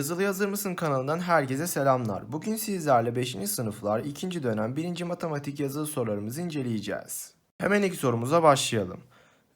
Yazılı Yazır mısın kanalından herkese selamlar. Bugün sizlerle 5. sınıflar 2. dönem 1. matematik yazılı sorularımızı inceleyeceğiz. Hemen ilk sorumuza başlayalım.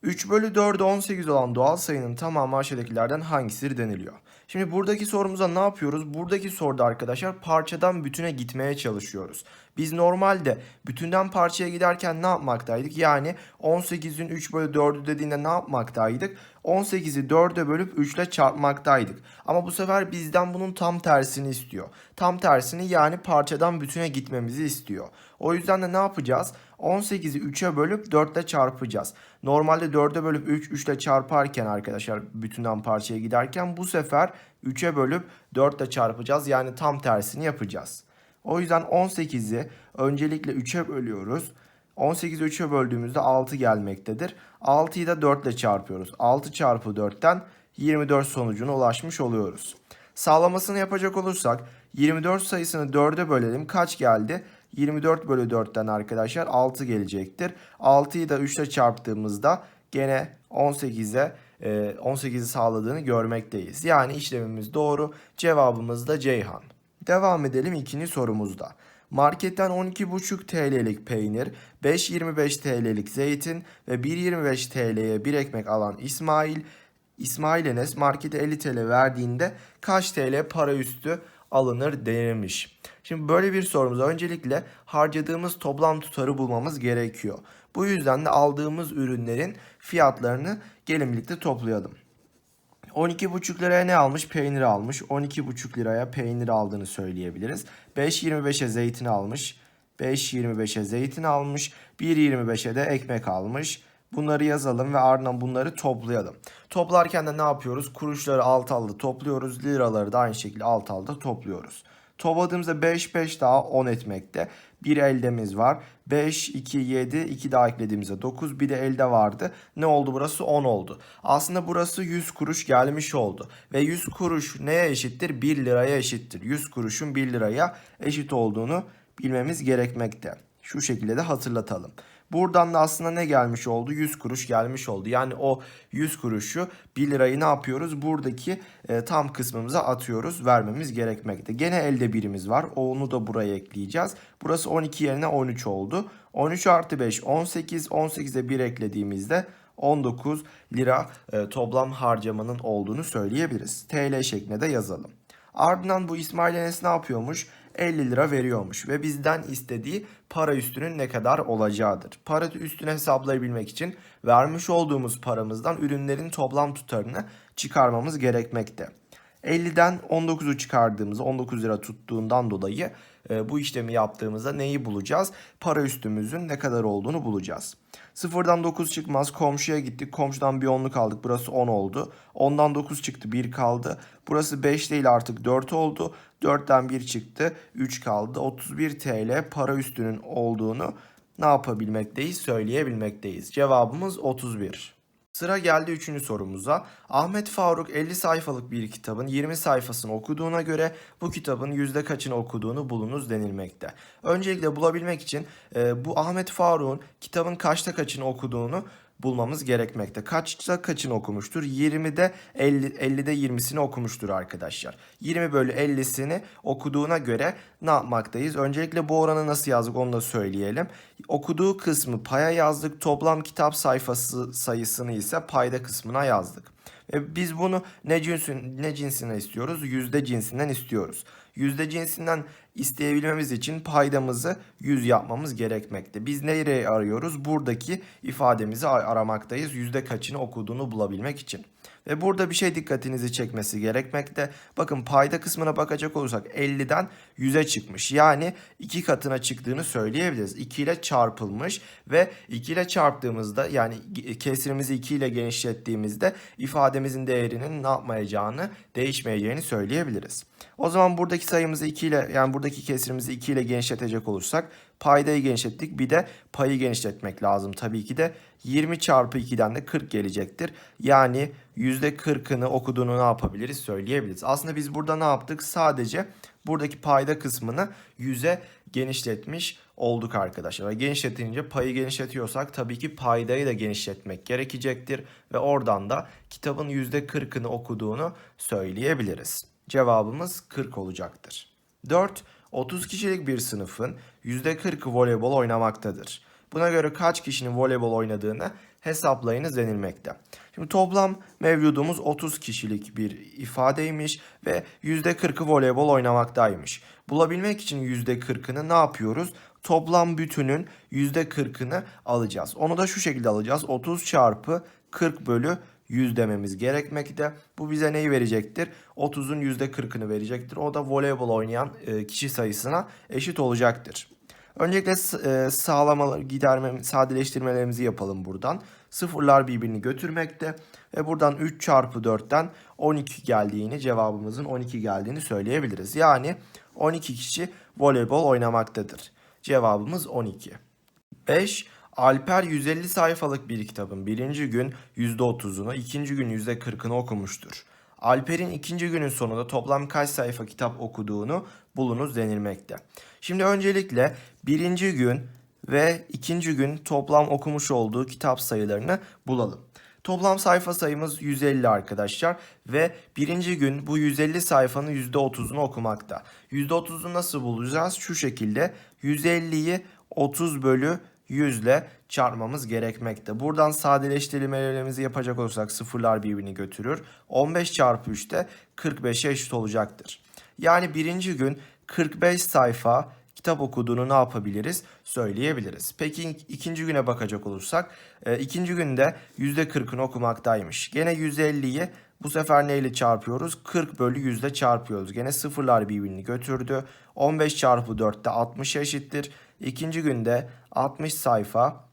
3 bölü 4'ü 18 olan doğal sayının tamamı aşağıdakilerden hangisidir deniliyor. Şimdi buradaki sorumuza ne yapıyoruz? Buradaki soruda arkadaşlar parçadan bütüne gitmeye çalışıyoruz. Biz normalde bütünden parçaya giderken ne yapmaktaydık? Yani 18'in 3 bölü 4'ü dediğinde ne yapmaktaydık? 18'i 4'e bölüp 3 ile çarpmaktaydık. Ama bu sefer bizden bunun tam tersini istiyor. Tam tersini yani parçadan bütüne gitmemizi istiyor. O yüzden de ne yapacağız? 18'i 3'e bölüp 4 ile çarpacağız. Normalde 4'e bölüp 3, 3 ile çarparken arkadaşlar bütünden parçaya giderken bu sefer 3'e bölüp 4 ile çarpacağız. Yani tam tersini yapacağız. O yüzden 18'i öncelikle 3'e bölüyoruz. 18'i 3'e böldüğümüzde 6 gelmektedir. 6'yı da 4 ile çarpıyoruz. 6 çarpı 4'ten 24 sonucuna ulaşmış oluyoruz. Sağlamasını yapacak olursak 24 sayısını 4'e bölelim. Kaç geldi? 24 bölü 4'ten arkadaşlar 6 gelecektir. 6'yı da 3 ile çarptığımızda gene 18'e 18'i sağladığını görmekteyiz. Yani işlemimiz doğru. Cevabımız da Ceyhan. Devam edelim ikinci sorumuzda. Marketten 12,5 TL'lik peynir, 5,25 TL'lik zeytin ve 1,25 TL'ye bir ekmek alan İsmail, İsmail Enes markete 50 TL verdiğinde kaç TL para üstü alınır denilmiş. Şimdi böyle bir sorumuza öncelikle harcadığımız toplam tutarı bulmamız gerekiyor. Bu yüzden de aldığımız ürünlerin fiyatlarını gelin birlikte toplayalım. 12,5 liraya ne almış? Peynir almış. 12,5 liraya peynir aldığını söyleyebiliriz. 5,25'e zeytin almış. 5,25'e zeytin almış. 1,25'e de ekmek almış. Bunları yazalım ve ardından bunları toplayalım. Toplarken de ne yapıyoruz? Kuruşları alt alta topluyoruz. Liraları da aynı şekilde alt alta topluyoruz. Topladığımızda 5 5 daha 10 etmekte. Bir eldemiz var. 5, 2, 7, 2 daha eklediğimizde 9. Bir de elde vardı. Ne oldu burası? 10 oldu. Aslında burası 100 kuruş gelmiş oldu. Ve 100 kuruş neye eşittir? 1 liraya eşittir. 100 kuruşun 1 liraya eşit olduğunu bilmemiz gerekmekte. Şu şekilde de hatırlatalım. Buradan da aslında ne gelmiş oldu? 100 kuruş gelmiş oldu. Yani o 100 kuruşu 1 lirayı ne yapıyoruz? Buradaki e, tam kısmımıza atıyoruz. Vermemiz gerekmekte. Gene elde birimiz var. Onu da buraya ekleyeceğiz. Burası 12 yerine 13 oldu. 13 artı 5 18. 18'e 1 eklediğimizde 19 lira e, toplam harcamanın olduğunu söyleyebiliriz. TL şeklinde de yazalım. Ardından bu İsmail Enes ne yapıyormuş? 50 lira veriyormuş ve bizden istediği para üstünün ne kadar olacağıdır. Para üstünü hesaplayabilmek için vermiş olduğumuz paramızdan ürünlerin toplam tutarını çıkarmamız gerekmekte. 50'den 19'u çıkardığımızda 19 lira tuttuğundan dolayı e, bu işlemi yaptığımızda neyi bulacağız? Para üstümüzün ne kadar olduğunu bulacağız. Sıfırdan 9 çıkmaz. Komşuya gittik. Komşudan bir onluk aldık. Burası 10 oldu. 10'dan 9 çıktı. 1 kaldı. Burası 5 değil artık 4 oldu. 4'ten 1 çıktı. 3 kaldı. 31 TL para üstünün olduğunu ne yapabilmekteyiz? Söyleyebilmekteyiz. Cevabımız 31. Sıra geldi 3. sorumuza. Ahmet Faruk 50 sayfalık bir kitabın 20 sayfasını okuduğuna göre bu kitabın yüzde kaçını okuduğunu bulunuz denilmekte. Öncelikle bulabilmek için e, bu Ahmet Faruk'un kitabın kaçta kaçını okuduğunu bulmamız gerekmekte. Kaçta kaçını okumuştur? 20'de 50, 50'de 20'sini okumuştur arkadaşlar. 20 bölü 50'sini okuduğuna göre ne yapmaktayız? Öncelikle bu oranı nasıl yazdık onu da söyleyelim. Okuduğu kısmı paya yazdık. Toplam kitap sayfası sayısını ise payda kısmına yazdık. Ve biz bunu ne cinsin ne cinsinden istiyoruz? Yüzde cinsinden istiyoruz. Yüzde cinsinden isteyebilmemiz için paydamızı 100 yapmamız gerekmekte. Biz nereye arıyoruz? Buradaki ifademizi aramaktayız. Yüzde kaçını okuduğunu bulabilmek için. Ve burada bir şey dikkatinizi çekmesi gerekmekte. Bakın payda kısmına bakacak olursak 50'den 100'e çıkmış. Yani iki katına çıktığını söyleyebiliriz. 2 ile çarpılmış ve 2 ile çarptığımızda yani kesrimizi 2 ile genişlettiğimizde ifademizin değerinin ne yapmayacağını değişmeyeceğini söyleyebiliriz. O zaman buradaki sayımızı 2 ile yani buradaki kesrimizi 2 ile genişletecek olursak paydayı genişlettik. Bir de payı genişletmek lazım tabii ki de. 20 çarpı 2'den de 40 gelecektir. Yani %40'ını okuduğunu ne yapabiliriz söyleyebiliriz. Aslında biz burada ne yaptık? Sadece buradaki payda kısmını 100'e genişletmiş olduk arkadaşlar. Genişletince payı genişletiyorsak tabii ki paydayı da genişletmek gerekecektir. Ve oradan da kitabın %40'ını okuduğunu söyleyebiliriz. Cevabımız 40 olacaktır. 4. 30 kişilik bir sınıfın %40'ı voleybol oynamaktadır. Buna göre kaç kişinin voleybol oynadığını hesaplayınız denilmekte. Şimdi toplam mevcudumuz 30 kişilik bir ifadeymiş ve %40'ı voleybol oynamaktaymış. Bulabilmek için %40'ını ne yapıyoruz? Toplam bütünün %40'ını alacağız. Onu da şu şekilde alacağız. 30 çarpı 40 bölü 100 dememiz gerekmekte. Bu bize neyi verecektir? 30'un %40'ını verecektir. O da voleybol oynayan e, kişi sayısına eşit olacaktır. Öncelikle e, sağlamaları, giderme, sadeleştirmelerimizi yapalım buradan. Sıfırlar birbirini götürmekte ve buradan 3 çarpı 4'ten 12 geldiğini, cevabımızın 12 geldiğini söyleyebiliriz. Yani 12 kişi voleybol oynamaktadır. Cevabımız 12. 5. Alper 150 sayfalık bir kitabın birinci gün %30'unu, ikinci gün %40'ını okumuştur. Alper'in ikinci günün sonunda toplam kaç sayfa kitap okuduğunu bulunuz denilmekte. Şimdi öncelikle birinci gün ve ikinci gün toplam okumuş olduğu kitap sayılarını bulalım. Toplam sayfa sayımız 150 arkadaşlar ve birinci gün bu 150 sayfanın %30'unu okumakta. %30'u nasıl bulacağız? Şu şekilde 150'yi 30 bölü 100 ile çarpmamız gerekmekte. Buradan sadeleştirmelerimizi yapacak olursak sıfırlar birbirini götürür. 15 çarpı 3 de 45'e eşit olacaktır. Yani birinci gün 45 sayfa kitap okuduğunu ne yapabiliriz? Söyleyebiliriz. Peki ikinci güne bakacak olursak e, ikinci günde %40'ını okumaktaymış. Gene 150'yi bu sefer neyle çarpıyoruz? 40 bölü 100 ile çarpıyoruz. Gene sıfırlar birbirini götürdü. 15 çarpı 4 de 60 eşittir. İkinci günde 60 sayfa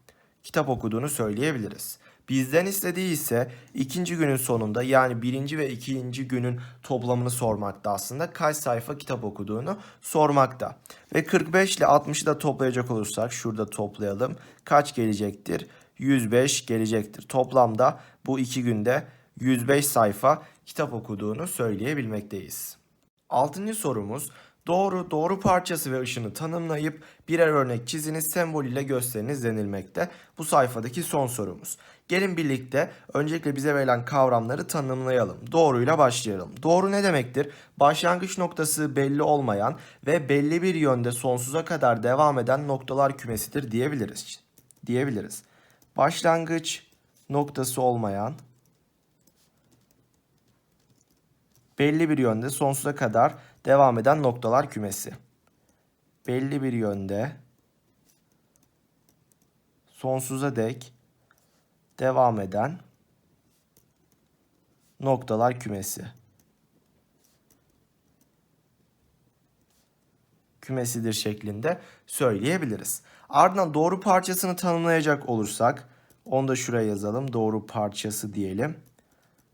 kitap okuduğunu söyleyebiliriz. Bizden istediği ise ikinci günün sonunda yani birinci ve ikinci günün toplamını sormakta aslında. Kaç sayfa kitap okuduğunu sormakta. Ve 45 ile 60'ı da toplayacak olursak şurada toplayalım. Kaç gelecektir? 105 gelecektir. Toplamda bu iki günde 105 sayfa kitap okuduğunu söyleyebilmekteyiz. Altıncı sorumuz Doğru, doğru parçası ve ışını tanımlayıp birer örnek çiziniz, sembol ile gösteriniz denilmekte. Bu sayfadaki son sorumuz. Gelin birlikte öncelikle bize verilen kavramları tanımlayalım. Doğruyla başlayalım. Doğru ne demektir? Başlangıç noktası belli olmayan ve belli bir yönde sonsuza kadar devam eden noktalar kümesidir diyebiliriz. Diyebiliriz. Başlangıç noktası olmayan belli bir yönde sonsuza kadar devam eden noktalar kümesi. Belli bir yönde sonsuza dek devam eden noktalar kümesi. kümesidir şeklinde söyleyebiliriz. Ardından doğru parçasını tanımlayacak olursak onu da şuraya yazalım. Doğru parçası diyelim.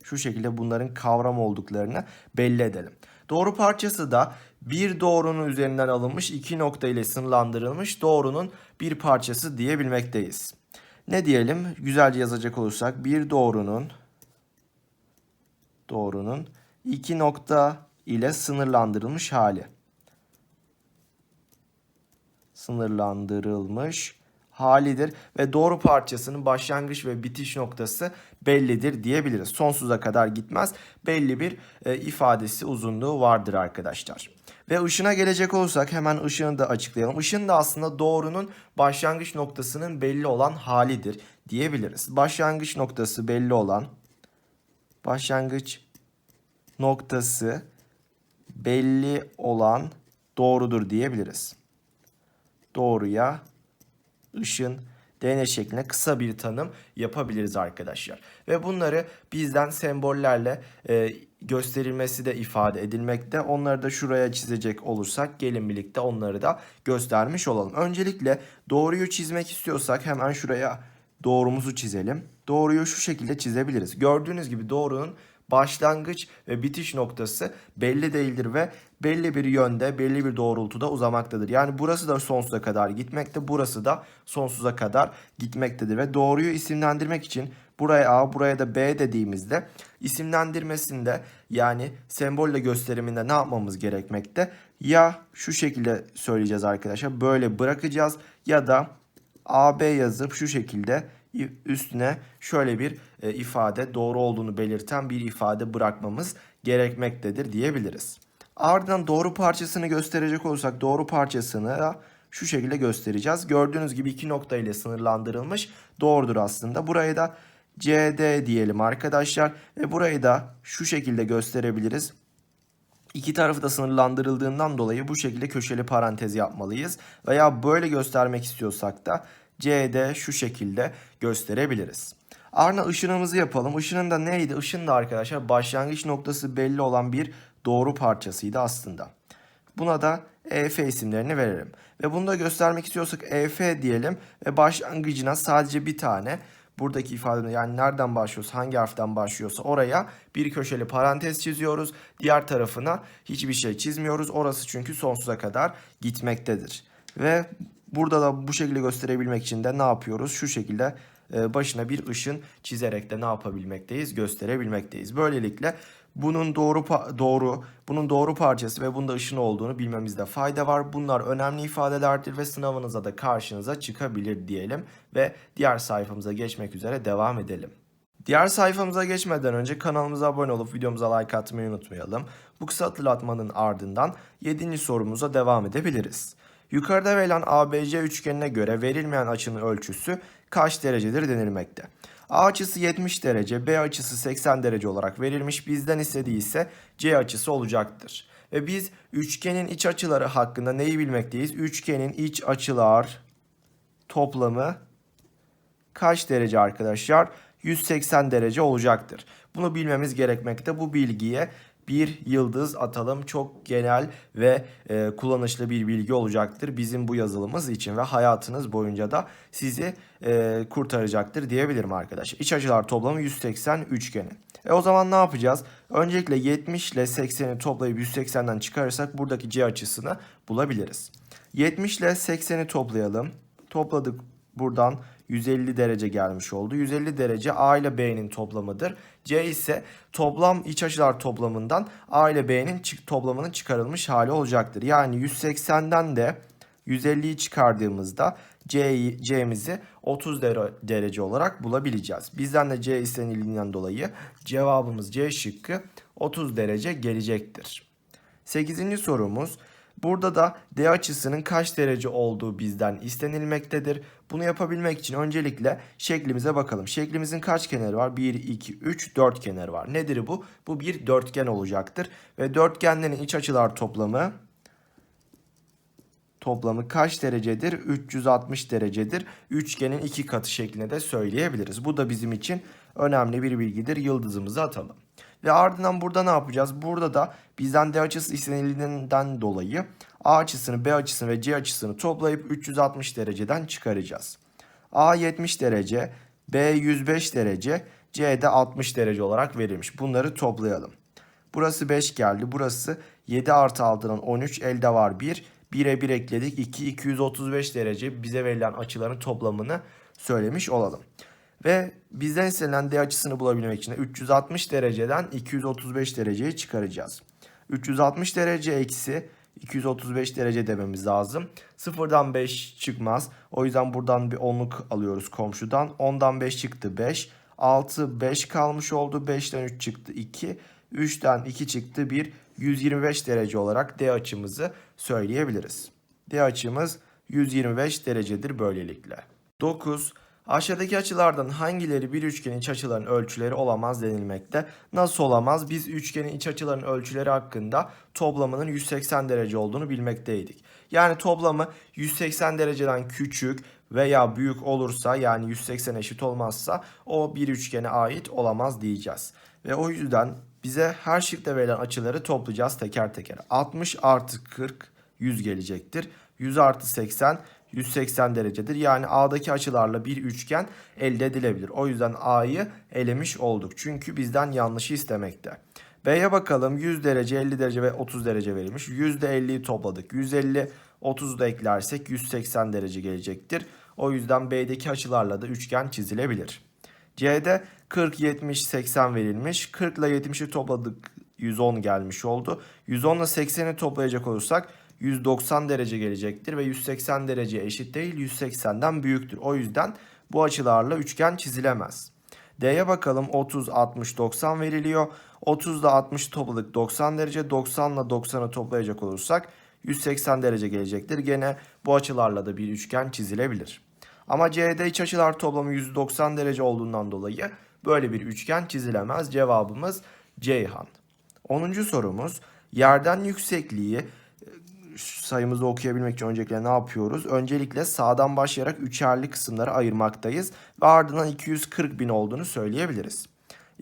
Şu şekilde bunların kavram olduklarını belli edelim. Doğru parçası da bir doğrunun üzerinden alınmış iki nokta ile sınırlandırılmış doğrunun bir parçası diyebilmekteyiz. Ne diyelim? Güzelce yazacak olursak bir doğrunun doğrunun iki nokta ile sınırlandırılmış hali. Sınırlandırılmış halidir ve doğru parçasının başlangıç ve bitiş noktası bellidir diyebiliriz. Sonsuza kadar gitmez. Belli bir e, ifadesi uzunluğu vardır arkadaşlar. Ve ışına gelecek olursak hemen ışığını da açıklayalım. Işın da aslında doğrunun başlangıç noktasının belli olan halidir diyebiliriz. Başlangıç noktası belli olan başlangıç noktası belli olan doğrudur diyebiliriz. Doğruya ışın, DNA şeklinde kısa bir tanım yapabiliriz arkadaşlar. Ve bunları bizden sembollerle e, gösterilmesi de ifade edilmekte. Onları da şuraya çizecek olursak gelin birlikte onları da göstermiş olalım. Öncelikle doğruyu çizmek istiyorsak hemen şuraya doğrumuzu çizelim. Doğruyu şu şekilde çizebiliriz. Gördüğünüz gibi doğrunun başlangıç ve bitiş noktası belli değildir ve belli bir yönde, belli bir doğrultuda uzamaktadır. Yani burası da sonsuza kadar gitmekte, burası da sonsuza kadar gitmektedir ve doğruyu isimlendirmek için buraya A, buraya da B dediğimizde isimlendirmesinde yani sembolle gösteriminde ne yapmamız gerekmekte? Ya şu şekilde söyleyeceğiz arkadaşlar, böyle bırakacağız ya da AB yazıp şu şekilde üstüne şöyle bir e, ifade doğru olduğunu belirten bir ifade bırakmamız gerekmektedir diyebiliriz. Ardından doğru parçasını gösterecek olursak doğru parçasını şu şekilde göstereceğiz. Gördüğünüz gibi iki nokta ile sınırlandırılmış doğrudur aslında. Burayı da CD diyelim arkadaşlar ve burayı da şu şekilde gösterebiliriz. İki tarafı da sınırlandırıldığından dolayı bu şekilde köşeli parantez yapmalıyız. Veya böyle göstermek istiyorsak da CD şu şekilde gösterebiliriz. Ardından ışınımızı yapalım. Işının da neydi? Işın da arkadaşlar başlangıç noktası belli olan bir doğru parçasıydı aslında. Buna da EF isimlerini verelim. Ve bunu da göstermek istiyorsak EF diyelim ve başlangıcına sadece bir tane buradaki ifade yani nereden başlıyorsa hangi harften başlıyorsa oraya bir köşeli parantez çiziyoruz. Diğer tarafına hiçbir şey çizmiyoruz. Orası çünkü sonsuza kadar gitmektedir. Ve burada da bu şekilde gösterebilmek için de ne yapıyoruz? Şu şekilde e, başına bir ışın çizerek de ne yapabilmekteyiz? Gösterebilmekteyiz. Böylelikle bunun doğru doğru, bunun doğru parçası ve bunda ışın olduğunu bilmemizde fayda var. Bunlar önemli ifadelerdir ve sınavınıza da karşınıza çıkabilir diyelim ve diğer sayfamıza geçmek üzere devam edelim. Diğer sayfamıza geçmeden önce kanalımıza abone olup videomuza like atmayı unutmayalım. Bu kısa hatırlatmanın ardından 7. sorumuza devam edebiliriz. Yukarıda verilen ABC üçgenine göre verilmeyen açının ölçüsü kaç derecedir denilmekte. A açısı 70 derece, B açısı 80 derece olarak verilmiş. Bizden istediği ise C açısı olacaktır. Ve biz üçgenin iç açıları hakkında neyi bilmekteyiz? Üçgenin iç açılar toplamı kaç derece arkadaşlar? 180 derece olacaktır. Bunu bilmemiz gerekmekte. Bu bilgiye bir yıldız atalım. Çok genel ve e, kullanışlı bir bilgi olacaktır bizim bu yazılımımız için ve hayatınız boyunca da sizi e, kurtaracaktır diyebilirim arkadaşlar. İç açılar toplamı 180 üçgeni. E o zaman ne yapacağız? Öncelikle 70 ile 80'i toplayıp 180'den çıkarırsak buradaki C açısını bulabiliriz. 70 ile 80'i toplayalım. Topladık buradan 150 derece gelmiş oldu. 150 derece A ile B'nin toplamıdır. C ise toplam iç açılar toplamından A ile B'nin toplamının çıkarılmış hali olacaktır. Yani 180'den de 150'yi çıkardığımızda C, C'mizi 30 derece olarak bulabileceğiz. Bizden de C istenildiğinden dolayı cevabımız C şıkkı 30 derece gelecektir. 8. sorumuz Burada da D açısının kaç derece olduğu bizden istenilmektedir. Bunu yapabilmek için öncelikle şeklimize bakalım. Şeklimizin kaç kenarı var? 1, 2, 3, 4 kenarı var. Nedir bu? Bu bir dörtgen olacaktır. Ve dörtgenlerin iç açılar toplamı toplamı kaç derecedir? 360 derecedir. Üçgenin iki katı şeklinde de söyleyebiliriz. Bu da bizim için önemli bir bilgidir. Yıldızımızı atalım. Ve ardından burada ne yapacağız? Burada da bizden D açısı istenildiğinden dolayı A açısını, B açısını ve C açısını toplayıp 360 dereceden çıkaracağız. A 70 derece, B 105 derece, C de 60 derece olarak verilmiş. Bunları toplayalım. Burası 5 geldi. Burası 7 artı 6'dan 13. Elde var 1. 1'e 1 ekledik. 2, 235 derece bize verilen açıların toplamını söylemiş olalım. Ve bizden istenilen D açısını bulabilmek için de 360 dereceden 235 dereceyi çıkaracağız. 360 derece eksi 235 derece dememiz lazım. Sıfırdan 5 çıkmaz. O yüzden buradan bir onluk alıyoruz komşudan. 10'dan 5 çıktı 5. 6 5 kalmış oldu. 5'ten 3 çıktı 2. 3'ten 2 çıktı 1. 125 derece olarak D açımızı söyleyebiliriz. D açımız 125 derecedir böylelikle. 9. Aşağıdaki açılardan hangileri bir üçgenin iç açılarının ölçüleri olamaz denilmekte. Nasıl olamaz? Biz üçgenin iç açılarının ölçüleri hakkında toplamının 180 derece olduğunu bilmekteydik. Yani toplamı 180 dereceden küçük veya büyük olursa yani 180 eşit olmazsa o bir üçgene ait olamaz diyeceğiz. Ve o yüzden bize her şıkta verilen açıları toplayacağız teker teker. 60 artı 40 100 gelecektir. 100 artı 80 180 derecedir. Yani A'daki açılarla bir üçgen elde edilebilir. O yüzden A'yı elemiş olduk. Çünkü bizden yanlışı istemekte. B'ye bakalım 100 derece, 50 derece ve 30 derece verilmiş. %50'yi topladık. 150, 30'u da eklersek 180 derece gelecektir. O yüzden B'deki açılarla da üçgen çizilebilir. C'de 40, 70, 80 verilmiş. 40 ile 70'i topladık 110 gelmiş oldu. 110 ile 80'i toplayacak olursak 190 derece gelecektir ve 180 derece eşit değil 180'den büyüktür. O yüzden bu açılarla üçgen çizilemez. D'ye bakalım 30, 60, 90 veriliyor. 30 ile 60 topladık 90 derece. 90 ile 90'ı toplayacak olursak 180 derece gelecektir. Gene bu açılarla da bir üçgen çizilebilir. Ama CD iç açılar toplamı 190 derece olduğundan dolayı böyle bir üçgen çizilemez. Cevabımız Ceyhan. 10. sorumuz yerden yüksekliği sayımızı okuyabilmek için öncelikle ne yapıyoruz? Öncelikle sağdan başlayarak üçerli kısımları ayırmaktayız ve ardından 240 bin olduğunu söyleyebiliriz.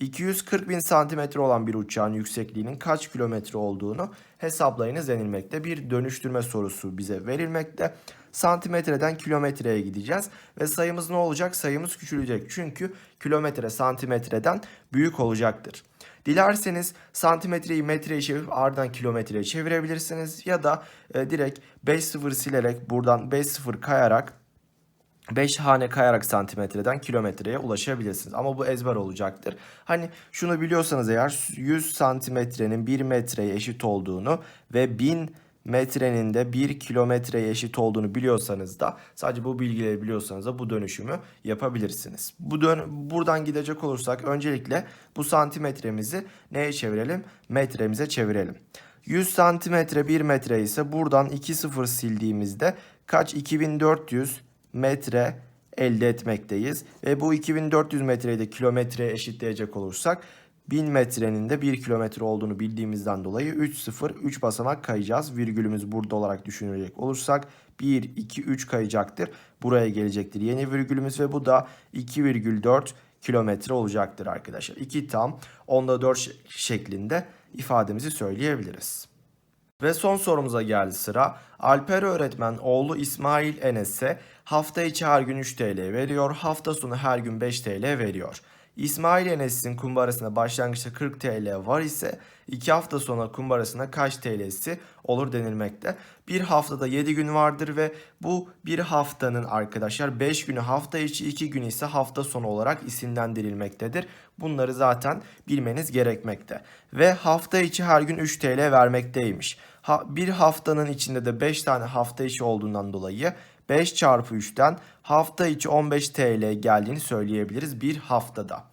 240 bin santimetre olan bir uçağın yüksekliğinin kaç kilometre olduğunu hesaplayınız denilmekte. Bir dönüştürme sorusu bize verilmekte. Santimetreden kilometreye gideceğiz ve sayımız ne olacak? Sayımız küçülecek çünkü kilometre santimetreden büyük olacaktır. Dilerseniz santimetreyi metreye çevirip ardından kilometreye çevirebilirsiniz ya da e, direkt 5 sıfır silerek buradan 5 sıfır kayarak 5 hane kayarak santimetreden kilometreye ulaşabilirsiniz. Ama bu ezber olacaktır. Hani şunu biliyorsanız eğer 100 santimetrenin 1 metreye eşit olduğunu ve 1000 metrenin de 1 kilometreye eşit olduğunu biliyorsanız da sadece bu bilgileri biliyorsanız da bu dönüşümü yapabilirsiniz. Bu dön buradan gidecek olursak öncelikle bu santimetremizi neye çevirelim? Metremize çevirelim. 100 santimetre 1 metre ise buradan 2 sıfır sildiğimizde kaç 2400 metre elde etmekteyiz. Ve bu 2400 metreyi de kilometreye eşitleyecek olursak 1000 metrenin de 1 kilometre olduğunu bildiğimizden dolayı 3 0 3 basamak kayacağız. Virgülümüz burada olarak düşünecek olursak 1 2 3 kayacaktır. Buraya gelecektir yeni virgülümüz ve bu da 2,4 kilometre olacaktır arkadaşlar. 2 tam onda 4 şeklinde ifademizi söyleyebiliriz. Ve son sorumuza geldi sıra. Alper öğretmen oğlu İsmail Enes'e hafta içi her gün 3 TL veriyor, hafta sonu her gün 5 TL veriyor. İsmail Enes'in kumbarasında başlangıçta 40 TL var ise 2 hafta sonra kumbarasında kaç TL'si olur denilmekte. Bir haftada 7 gün vardır ve bu bir haftanın arkadaşlar 5 günü hafta içi 2 gün ise hafta sonu olarak isimlendirilmektedir. Bunları zaten bilmeniz gerekmekte. Ve hafta içi her gün 3 TL vermekteymiş. Ha, bir haftanın içinde de 5 tane hafta içi olduğundan dolayı 5 çarpı 3'ten hafta içi 15 TL geldiğini söyleyebiliriz bir haftada.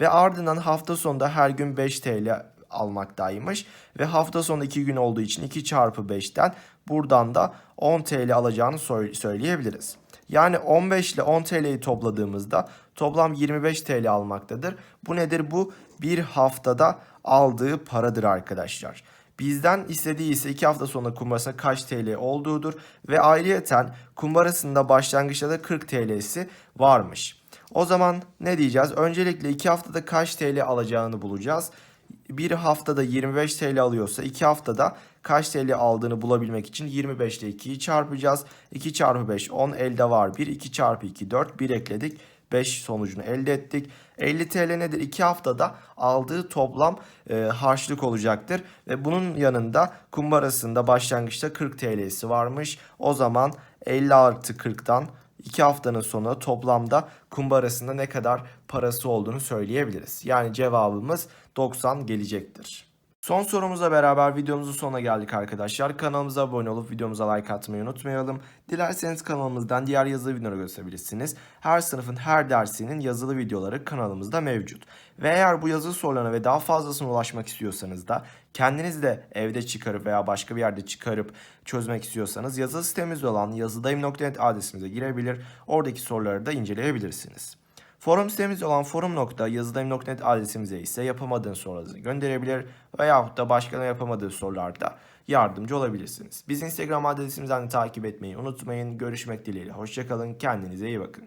Ve ardından hafta sonunda her gün 5 TL almaktaymış. Ve hafta sonu 2 gün olduğu için 2 çarpı 5'ten buradan da 10 TL alacağını söyleyebiliriz. Yani 15 ile 10 TL'yi topladığımızda toplam 25 TL almaktadır. Bu nedir? Bu bir haftada aldığı paradır arkadaşlar. Bizden istediği ise 2 hafta sonra kumbarasında kaç TL olduğudur ve ayrıyeten kumbarasında başlangıçta da 40 TL'si varmış. O zaman ne diyeceğiz? Öncelikle 2 haftada kaç TL alacağını bulacağız. Bir haftada 25 TL alıyorsa 2 haftada kaç TL aldığını bulabilmek için 25 ile 2'yi çarpacağız. 2 çarpı 5 10 elde var 1 2 çarpı 2 4 1 ekledik. 5 sonucunu elde ettik. 50 TL nedir? 2 haftada aldığı toplam e, harçlık olacaktır. Ve bunun yanında kumbarasında başlangıçta 40 TL'si varmış. O zaman 50 artı 40'tan 2 haftanın sonunda toplamda kumbarasında ne kadar parası olduğunu söyleyebiliriz. Yani cevabımız 90 gelecektir. Son sorumuzla beraber videomuzun sonuna geldik arkadaşlar. Kanalımıza abone olup videomuza like atmayı unutmayalım. Dilerseniz kanalımızdan diğer yazılı videoları gösterebilirsiniz. Her sınıfın her dersinin yazılı videoları kanalımızda mevcut. Ve eğer bu yazılı sorularına ve daha fazlasına ulaşmak istiyorsanız da kendiniz de evde çıkarıp veya başka bir yerde çıkarıp çözmek istiyorsanız yazılı sitemizde olan yazıdayım.net adresimize girebilir. Oradaki soruları da inceleyebilirsiniz. Forum sitemiz olan forum.yazıdayım.net adresimize ise yapamadığın sorularınızı gönderebilir veyahut da başkalarına yapamadığı sorularda yardımcı olabilirsiniz. Biz Instagram adresimizden de takip etmeyi unutmayın. Görüşmek dileğiyle. Hoşçakalın. Kendinize iyi bakın.